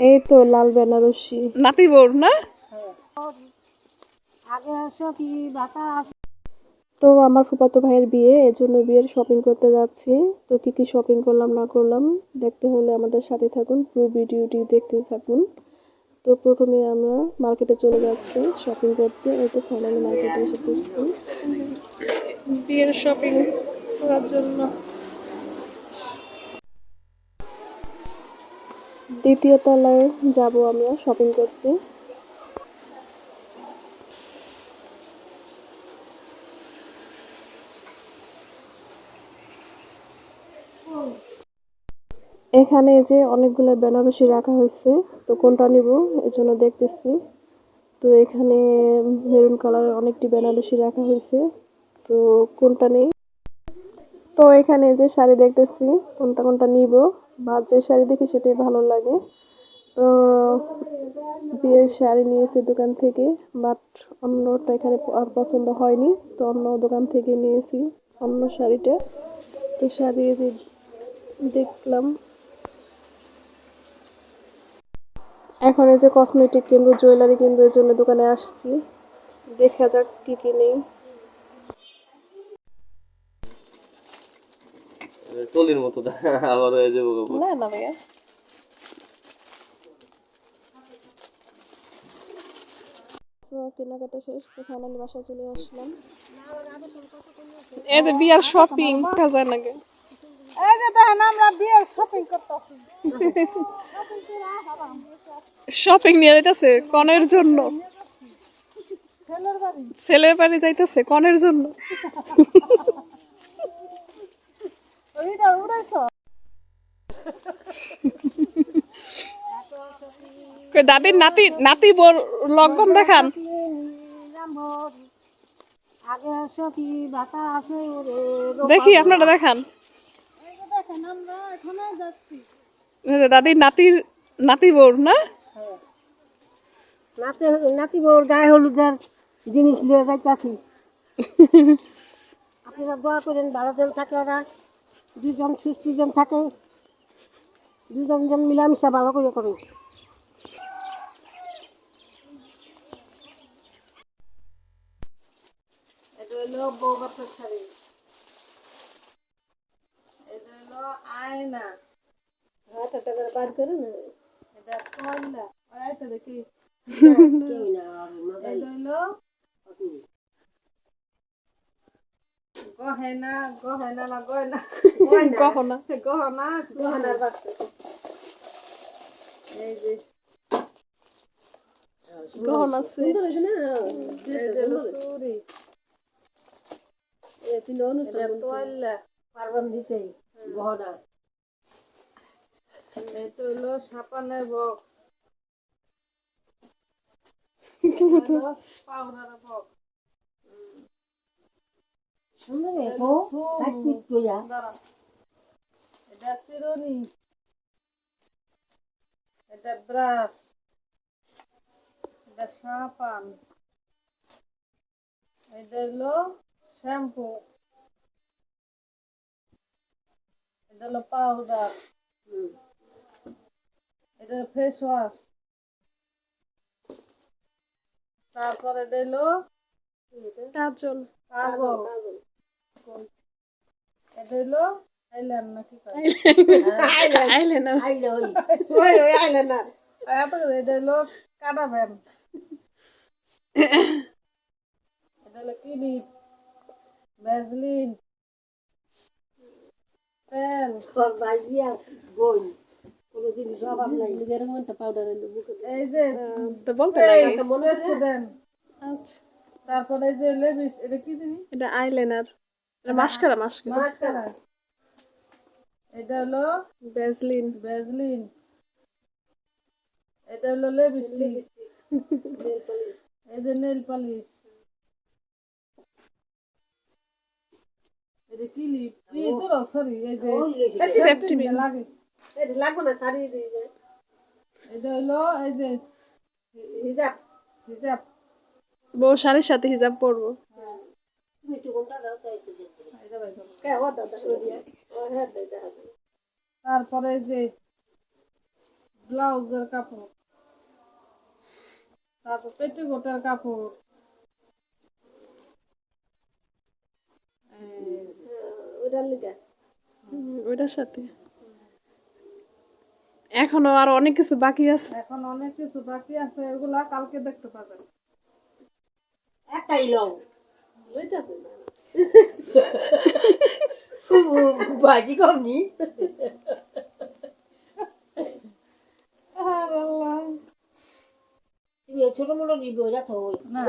এই তো লাল বেনারসি। নাতি বোর না? আগে আসো কি তো আমার ফুফাতো ভাইয়ের বিয়ে এর জন্য বিয়ের শপিং করতে যাচ্ছি। তো কি কি শপিং করলাম না করলাম দেখতে হলে আমাদের সাথে থাকুন পুরো ভিডিওটি দেখতে থাকুন। তো প্রথমে আমরা মার্কেটে চলে যাচ্ছি শপিং করতে। এই তো ফাইনালি মার্কেটে এসে পড়ছি। বিয়ের শপিং করার জন্য। দ্বিতীয় তলায় যাব আমরা শপিং করতে। এখানে যে অনেকগুলো বেনারসি রাখা হয়েছে, তো কোনটা নিব এজন্য দেখতেছি। তো এখানে মেরুন কালারের অনেকটি বেনারসি রাখা হয়েছে, তো কোনটা নেই? তো এখানে যে শাড়ি দেখতেছি, কোনটা কোনটা নিব বা যে শাড়ি দেখি সেটাই ভালো লাগে। তো বিয়ের শাড়ি নিয়েছি দোকান থেকে, বাট অন্যটা এখানে আর পছন্দ হয়নি, তো অন্য দোকান থেকে নিয়েছি অন্য শাড়িটা। তো শাড়ি যে দেখলাম। এখন এই যে কসমেটিক কিনবো জুয়েলারি কিনবো এর জন্য দোকানে আসছি। দেখা যাক কি কি নেই। টলির মতো আবার হয়ে যাব না না ভাইয়া। তো কেনাকাটা শেষ তো ফাইনালি বাসায় চলে আসলাম। এই যে বিয়ার শপিং দেখা যায় নাকি? এই যে দেখেন আমরা বিয়ের শপিং করতেছি। শপিং নিয়ে যাইতেছে কনের জন্য। ছেলের ছেলের বাড়ি যাইতেছে কনের জন্য। ওইটা উড়াইছ দাদির নাতি নাতি বোর লগ্ন দেখান কি বাতা আসে দেখি আপনারা দেখান। দাদির নাতির নাতি বোর না? নাতে বউর গায়ে হলুদের জিনিস নিয়ে যাইতাছি। আপনারা দোয়া করেন ভালো জন থাকে ওরা। দুজন সুস্থ জন থাকে দুজন জন মিলামিশা ভালো করে করে। আয়না। হাতে টাকা বার করে না। এটা কয়লা ওই আয়টা দেখি। এটা হলো গহেনা গহেনা না গয়না? গহনা। গহনা গহনার বাক্স এই যে। গহনা আছে। এটা হলো চুড়ি। এটা তোয়াল্লা পারবান দিছে গহনা। এটা হলো সাপানের বক্স। পাউডারের বক্স। এটা চিরুনি এটা ব্রাশ এটা সাবান এটা হলো শ্যাম্পু এটা হলো পাউডার এটা ফেস ওয়াশ তারপরে এটা হলো কাজল কাজল এটা হলো আইল্যান্ড নাকি কয়? আইলেনা এত এটা হলো কাটা ব্যাম এটা হলো কিনিপ ভ্যাসলিন তেল এই যে তো বলতে পেস্ট, প্রেসিডেন্ট আচ্ছা তারপরে এই যে লেবিস এটা কি দিবি এটা আইলাইনার এটা মাস্কারা মাস্কারা। মাস্কারা। এটা হলো ভ্যাসলিন ভ্যাসলিন এটা হলো লিপস্টিক এই যে নেল পালিশ। এটা কি লিপ? কি তোর সরি এই যে সেফটি লাগে। এটা হলো এই যে হিজাব। হিজাব। বউ শাড়ির সাথে হিজাব পরবো। তারপরে যে ব্লাউজের কাপড় তারপর পেটিকোটের কাপড় ওইটার সাথে। এখনও আর অনেক কিছু বাকি আছে? এখন অনেক কিছু বাকি আছে এগুলা কালকে দেখতে পাবেন। একটাই লও বাজি কমনি তুমি ছোট মোটো দিব এটা তো না